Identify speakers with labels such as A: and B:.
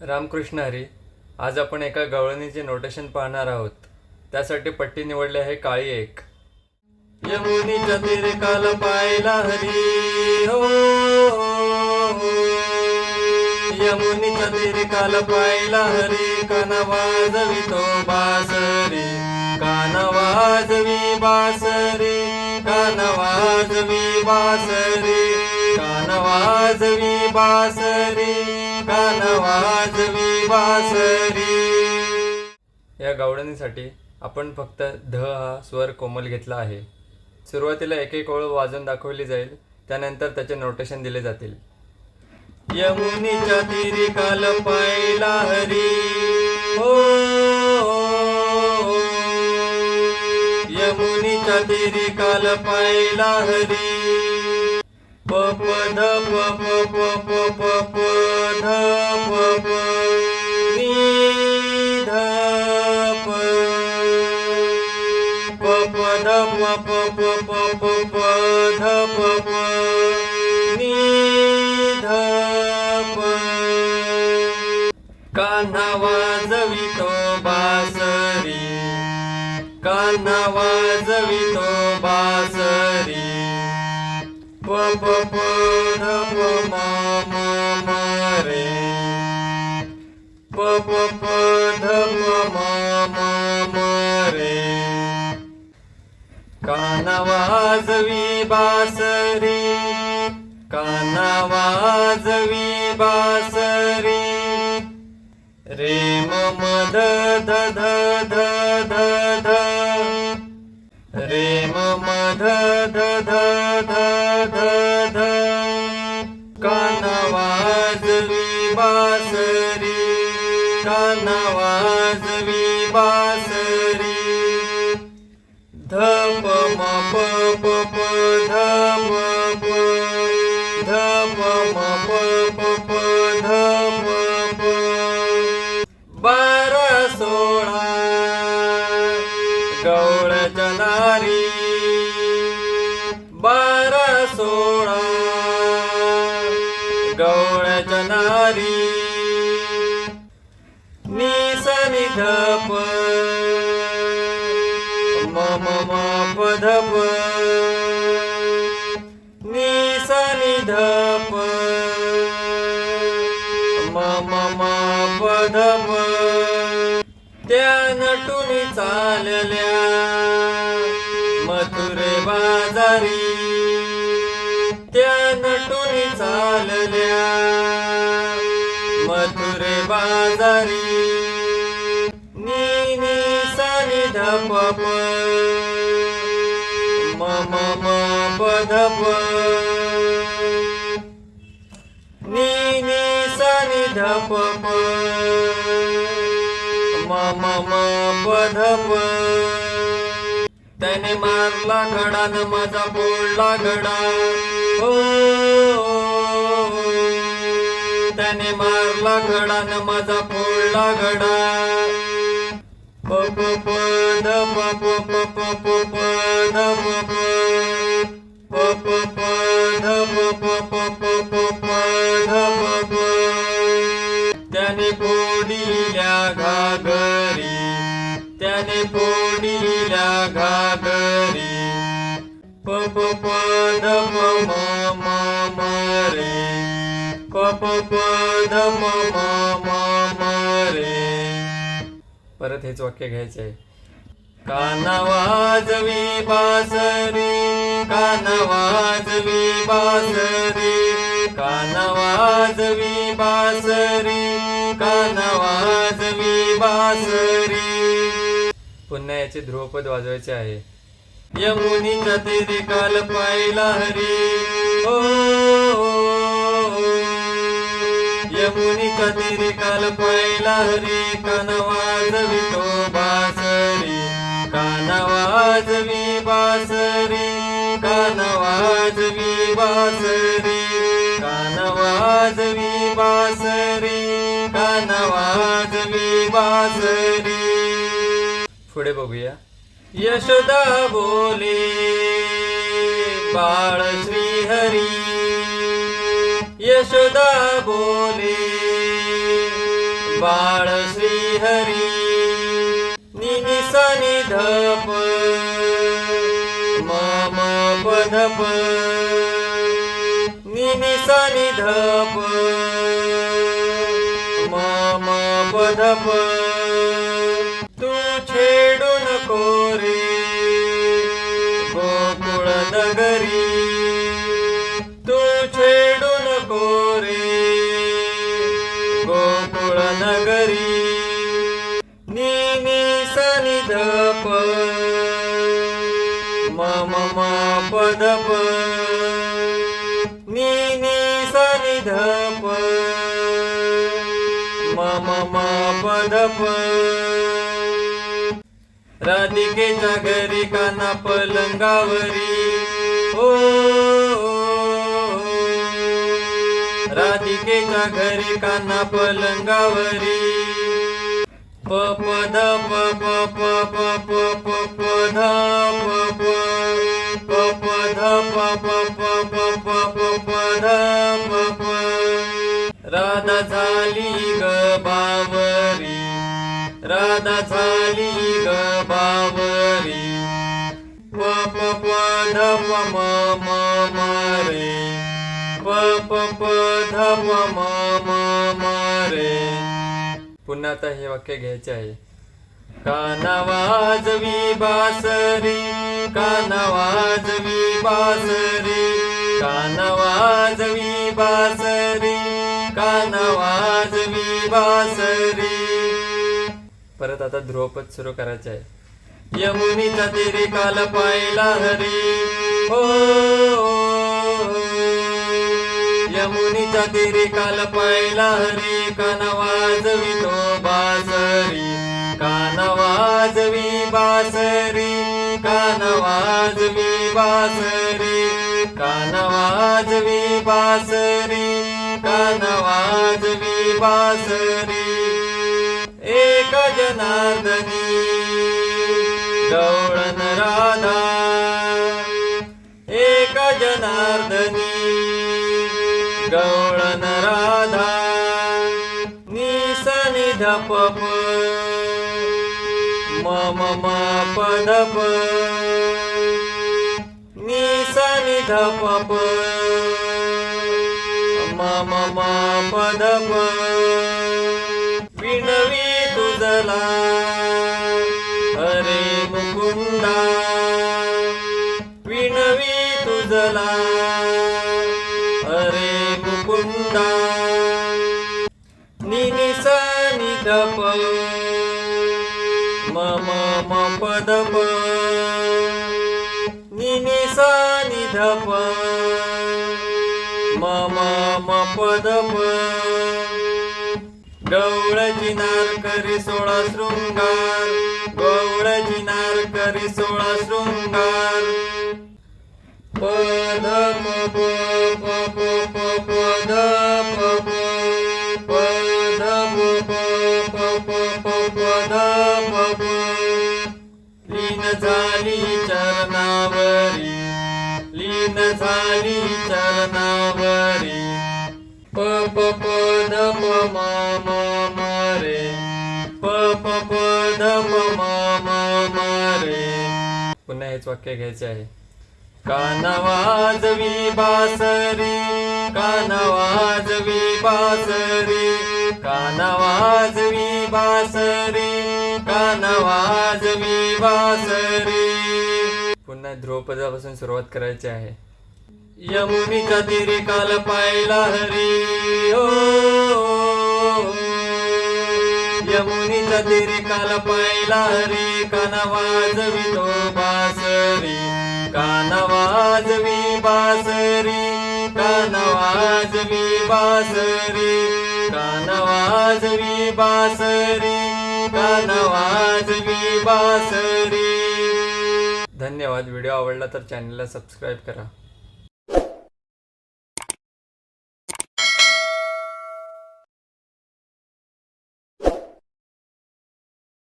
A: रामकृष्ण हरी आज आपण एका गवळणीचे नोटेशन पाहणार आहोत. त्यासाठी पट्टी निवडली आहे काळी एक. यमुनीच्या तीरे काल पायला हरी. हो, हो, हो. यमुनीच्या तीरे काल पायला हरी. कान वाजवितो बासरी कान बासरी. कान वाजवी बासरी. कान वाजवी बासरी. कान वाजवी बासरी. या गावडणीसाठी आपण फक्त ध हा स्वर कोमल घेतला आहे. सुरुवातीला एक एक ओळ वाजून दाखवली जाईल त्यानंतर त्याचे नोटेशन दिले जातील. यमुनीच्या तीरी काल पायला हरी हो. यमुनीच्या तीरी काल पायला हरी प प ध प कान्हा वाजवितो बासरी. कान्हा वाजवितो बासरी. प प प ध प म म म रे. प प प ध प म म म रे. कान्हा वाजवी बासरी. कान्हा वाजवी बासरी. ध ध ध ध ध ध. रे म म ध ध ध ध ध ध. कान वाजवी बासरी कान वाजवी गवळ जनारी निसनि धप मम म म प. धप निसनि धप म म प धप त्या नटुनी चालल्या. मथुरे बाजारी. चालल्या मथुरे बाजारी नी नी सनि धप मम म म म धप नी सनि धप धप त्याने मारला घडा न माझा बोलला घडा हो, हो त्याने मारला गडा न माझा फोडला घडा प प प ध प प प प प प म म रे परत हेच वाक्य घ्यायचे कानवाजवी बासरी कानवाजवी बासरी कानवाजवी बासरी कानवाजवी बासरी पुन्हा याचे ध्रुवपद वाजवायचे आहे यमुनी तीरी काल पाहिला हरी ओ मुनी तीरी काल पाहिला हरी कान तो बासरी. कानवाजवी बासरी कानवाजवी बासरी. कानवाजवी बासरी कानवाजवी बासरी. पुढे बघूया. यशोदा बोले बाळ श्रीहरी यशोदा बोले बाळ श्रीहरी निनी धप मम पधप निनी धप मम पधप. नगरी निनी सनि धप मम मा पदप निनी सनि धप मम मा पदप राधिकेच्या घरी काना पलंगावरी. ओ राधिकेच्या घरी काना पलंगावरी प प ध प प प प प प प ध प प प प ध प प प प प प प ध प प राधा झाली ग बावरी राधा झाली ग बावरी प प प ध प म म म रे प प प ध म म म रे पुन्हा आता हे वाक्य घ्यायचे आहे. काना वाजवी बासरी काना वाजवी बासरी काना वाजवी बासरी काना वाजवी बासरी. परत आता ध्रुवपद सुरू करायचे आहे. यमुनीचा तिरी काल पाहिला हरी. हो, हो मुनीचा तिरी काल पहिला हरी कान तो बासरी कानवाजवी बासरी कानवाजवी बासरी कानवाजवी बासरी कानवाजवी बासरी. एक जनार्दनी गवळण राधा एक जनार्दनी. मा पदप निसनि धप मम मा पदप विणवी तुझला. अरे मुकुंदा. विणवी तुझला. अरे मुकुंदा. नि नि स नि ध प म निनिसा निधप। मम म पदप गवळची नार करी सोळा शृंगार। गवळची नार करी सोळा शृंगार। पद प लीन झाली चरणावरी लीन झाली चरणावरी प प प ध प म रे. प प प म म रे. पुन्हा हेच वाक्य घ्यायचे आहे. कानवाजवी बासरी कानवाजवी बासरी कानवाजवी बासरी. वाजवी बासरी पुन्हा ध्रुवपदापासून सुरुवात करायची आहे. यमुनीचा तिरी काल पाहिला हरी. हो यमुनीचा तिरी काल पाहिला हरी. काना वाजवी तो बासरी काना वाजवी बासरी. काना वाजवी बासरी. काना वाजवी बासरी. काना वाजवी बासरी. धन्यवाद व्हिडिओ आवडला तर चॅनलला सबस्क्राईब करा.